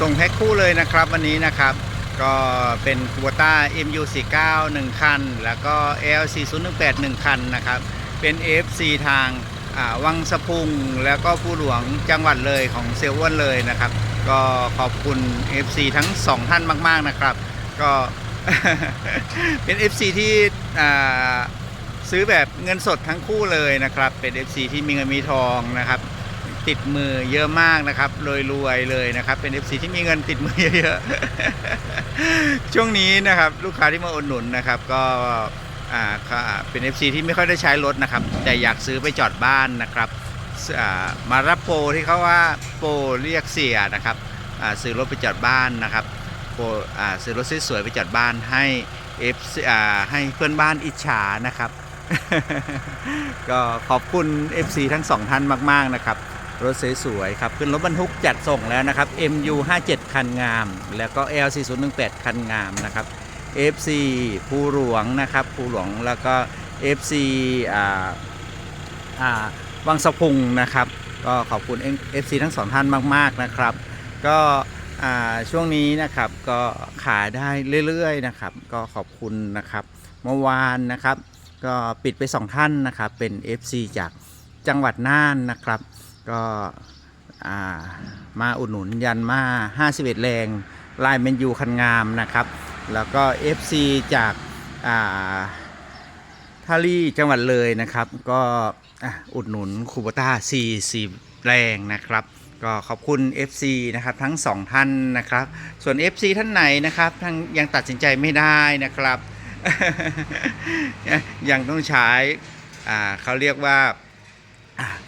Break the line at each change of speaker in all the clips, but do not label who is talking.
ส่งแพ็คคู่เลยนะครับวันนี้นะครับ ก็เป็นคูวต้า MU49 1 คัน แล้วก็ L4018 1 คันนะครับ เป็น FC ทางอ่าวังสะพุงแล้วก็ผู้หลวงจังหวัดเลยของเซลล์อ้วนเลยนะครับ ก็ขอบคุณ FC ทั้ง 2 ท่านมาก ๆนะครับ ก็เป็น FC ที่อ่ซื้อแบบเงินสดทั้งคู่เลยนะครับ เป็น FC ที่มีเงินมีทองนะครับ ติดมือเยอะมากนะครับรวยรวยๆเลยนะครับ เป็น FC ที่มีเงินติดมือเยอะๆ ช่วงนี้นะครับลูกค้าที่มาอุดหนุนนะครับ ก็เป็น FC ที่ไม่ค่อยได้ใช้รถนะครับ แต่อยากซื้อไปจอดบ้านนะครับมารับโปรที่เขาว่าโปรเรียกเสียนะครับซื้อรถไปจอดบ้านนะครับโปรซื้อรถสวยๆไปจอดบ้านให้ FC อ่าให้เพื่อนบ้านอิจฉานะครับ ก็ขอบคุณ FC ทั้งสองท่านมาก ๆ นะครับ รถสวยๆครับ ขึ้นรถบรรทุกจัดส่งแล้วนะครับ MU 57 คันงาม แล้วก็ L 4018คันงามนะครับ FC ภูหลวงนะครับภูหลวงแล้วก็ FC อ่าอ่าวังสะพุงนะครับ ก็ขอบคุณ FC ทั้งสองท่านมาก ๆนะครับ ก็อ่าช่วงนี้นะครับก็ขายได้เรื่อยๆนะครับ ก็ขอบคุณนะครับเมื่อวานนะครับ ก็ปิดไปสองท่านนะครับเป็น FC จากจังหวัดน่านนะครับ ก็มาอุดหนุนยันมา 51 แรงลายเมนยูคันงามนะครับ แล้วก็ FC จากาท่าลี่จังหวัดเลยนะครับ ก็อุดหนุนคูปต้า40 แรงนะครับ ก็ขอบคุณ FC นะครับทั้งสองท่านนะครับ ส่วน FC ท่านไหนนะครับทั้งยังตัดสินใจไม่ได้นะครับ ยังต้องใช้เขาเรียกว่า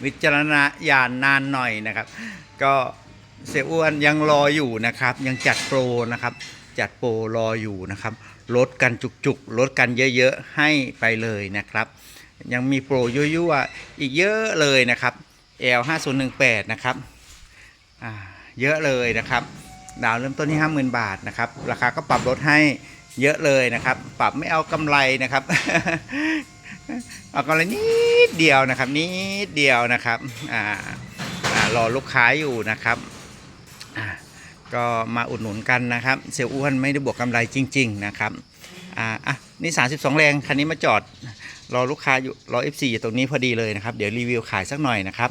วิจารณญาณนานหน่อยนะครับ ก็เสียอ้วนยังรออยู่นะครับ ยังจัดโปรนะครับ จัดโปรรออยู่นะครับลดกันจุกๆลดกันเยอะๆให้ไปเลยนะครับ ยังมีโปรยั่วๆอีกเยอะเลยนะครับ L 5018นะครับเยอะเลยนะครับ ดาวเริ่มต้นที่ 50,000 บาทนะครับ ราคาก็ปรับลดให้เยอะเลยนะครับ ปรับไม่เอากำไรนะครับ เอากำไรนิดเดียวนะครับ นิดเดียวนะครับอ่าอ่ารอลูกค้าอยู่นะครับอ่าก็มาอุดหนุนกันนะครับ เซลล์อ้วนไม่ได้บวกกำไรจริง ๆ นะครับอ่าอะนี่ 32 แรงคันนี้มาจอดรอลูกค้าอยู่รอ F4 อยู่ตรงนี้พอดีเลยนะครับ เดี๋ยวรีวิวขายสักหน่อยนะครับ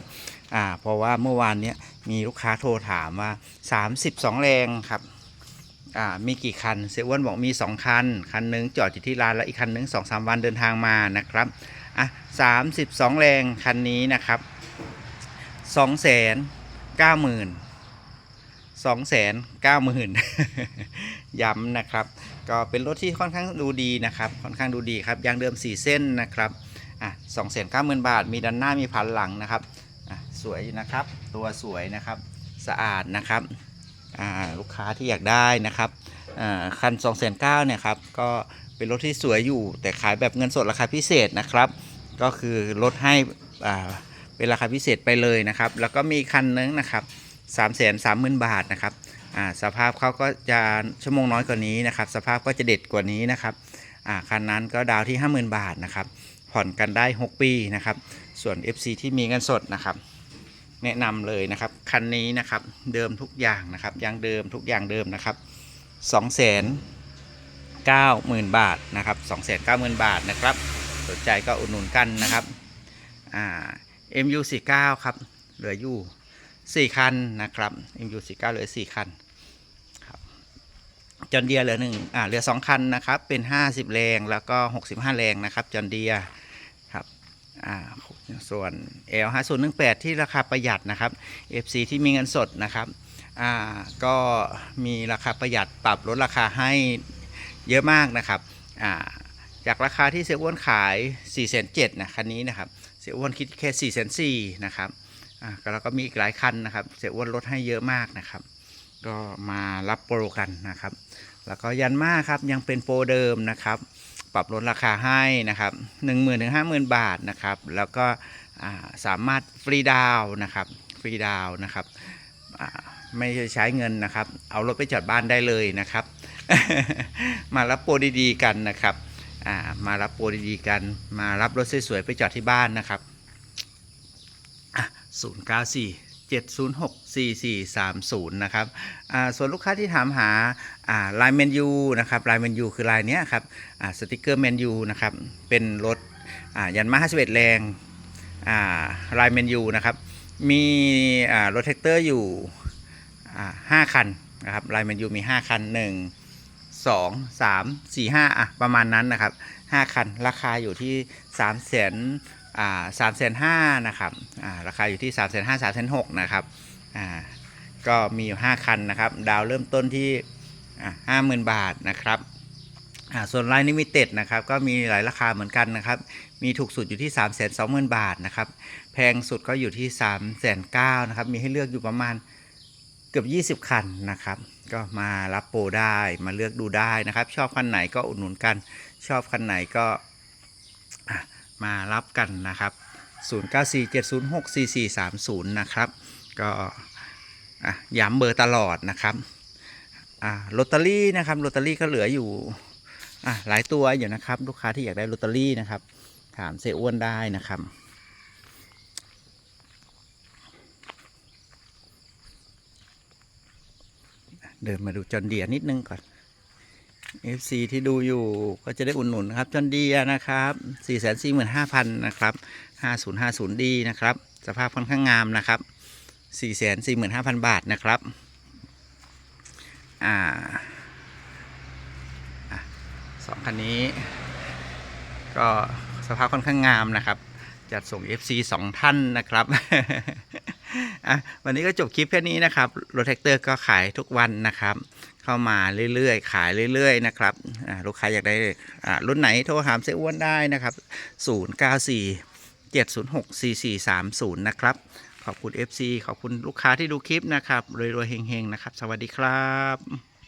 อ่าเพราะว่าเมื่อวานเนี้ยมีลูกค้าโทรถามว่า 32 แรงครับ อ่ามีกี่คันเซอ้วนบอกมี 2 คัน คันหนึงจอดอยู่ที่ร้านแล้วอีกคันหนึงสองสามวันเดินทางมานะครับอะสามสิบสองแรงคันนี้นะครับสองแสนเก้าหมื่นสองแสนเก้าหมื่นย้ำนะครับ ก็เป็นรถที่ค่อนข้างดูดีนะครับ ค่อนข้างดูดีครับยางเดิม 4 เส้นนะครับอะสองแสนเก้าหมื่นบาท มีด้านหน้ามีพันหลังนะครับอะสวยนะครับ ตัวสวยนะครับ สะอาดนะครับ ลูกค้าที่อยากได้นะครับคัน2 0 0 0เนี่ยครับก็เป็นรถที่สวยอยู่ แต่ขายแบบเงินสดราคาพิเศษนะครับ ก็คือลดให้เป็นราคาพิเศษไปเลยนะครับ แล้วก็มีคันนึงนะครับ3 3 0 0 0 0 บาทนะครับสภาพเขาก็จะชั่วโมงน้อยกว่านี้นะครับ สภาพก็จะเด็ดกว่านี้นะครับคันนั้นก็ดาวที่ 50,000 บาทนะครับผ่อนกันได้ 6 ปีนะครับ ส่วน FC ที่มีเงินสดนะครับ แนะนำเลยนะครับ คันนี้นะครับเดิมทุกอย่างนะครับยางเดิมทุกอย่างเดิมนะครับ2 9 0 0 0 0 บาทนะครับ2 9 0 0 0 0 บาทนะครับ สนใจก็อุดหนุนกันนะครับอ่า MU49 ครับเหลืออยู่ 4 คันนะครับ MU49 เหลือ 4 คันครับจอนเดียเหลือหนึ่งอ่าเหลือ 2 คันนะครับ เป็น 50 แรง แล้วก็ 65 แรงนะครับ จอนเดีย ส่วน L 5 0 1 8ที่ราคาประหยัดนะครับ FC ที่มีเงินสดนะครับก็มีราคาประหยัดปรับลดราคาให้เยอะมากนะครับาจากราคาที่เสียอ้วนขาย4 7 0 0นะคันนี้นะครับเสียอ้วนคิดแค่4 4 0 0นะครับแล้วก็มีอีกหลายคันนะครับเสียอ้วนลดให้เยอะมากนะครับ ก็มารับโปรกันนะครับ แล้วก็ยันมาครับยังเป็นโปรเดิมนะครับ ปรับลดราคาให้นะครับ1 0 0 0 0ถึง50,000บาทนะครับ แล้วก็สามารถฟรีดาวนะครับฟรีดาวนะครับไม่ใช้เงินนะครับ เอารถไปจอดบ้านได้เลยนะครับ มารับโปรดีๆกันนะครับมารับโปรดีๆกัน มารับรถสวยๆไปจอดที่บ้านนะครับ094 7064430 นะครับส่วนลูกค้าที่ถามหาลายเมนยูนะครับลายเมนยูคือลายนี้ครับสติกเกอร์เมนยูนะครับเป็นรถยันมา51 แรงอ่าลายเมนยูนะครับมีรถแท็กเตอร์อยู่อ่าห้าคันนะครับลายเมนยูมี 5 คัน 1 2 3 4 5อะประมาณนั้นนะครับ 5 คันราคาอยู่ที่ 3 0 0 0 0 สามแสนห้านะครับราคาอยู่ที่3ามแสนห้าสามแสนหกนะครับก็มีอยู่ห้าคันนะครับ ดาวเริ่มต้นที่ห้าหมื่นบาทนะครับส่วนไลน์นิมิเต็ดนะครับก็มีหลายราคาเหมือนกันนะครับ มีถูกสุดอยู่ที่3ามแสนสองหมื่นบาทนะครับ แพงสุดก็อยู่ที่3ามแสนเก้านะครับ มีให้เลือกอยู่ประมาณเกือบ 20 คันนะครับ ก็มารับโปรได้มาเลือกดูได้นะครับ ชอบคันไหนก็อุดหนุนกัน ชอบคันไหนก็ มารับกันนะครับ 0947064430 นะครับ ก็ย้ำเบอร์ตลอดนะครับลอตเตอรี่นะครับลอตเตอรี่ก็เหลืออยู่หลายตัวอยู่นะครับ ลูกค้าที่อยากได้ลอตเตอรี่นะครับ ถามเซอ้วนได้นะครับเดินมาดูจอนเดียนิดนึงก่อน FC ที่ดูอยู่ก็จะได้อุดหนุนครับจอนดีนะครับ445,000นะครับ 5050D นะครับ สภาพค่อนข้างงามนะครับ445,000 บาทนะครับอ่าสองคันนี้ ก็สภาพค่อนข้างงามนะครับ จัดส่ง FC 2 ท่านนะครับวันนี้ก็จบคลิปแค่นี้นะครับ รถแท็กเตอร์ก็ขายทุกวันนะครับ เข้ามาเรื่อยๆ ขายเรื่อยๆ นะครับลูกค้าอยากได้รุ่นไหนโทรหามเซอ้วนได้นะครับ 094 706 4430 นะครับ ขอบคุณ FC ขอบคุณลูกค้าที่ดูคลิปนะครับรวยๆเฮงๆ นะครับ สวัสดีครับ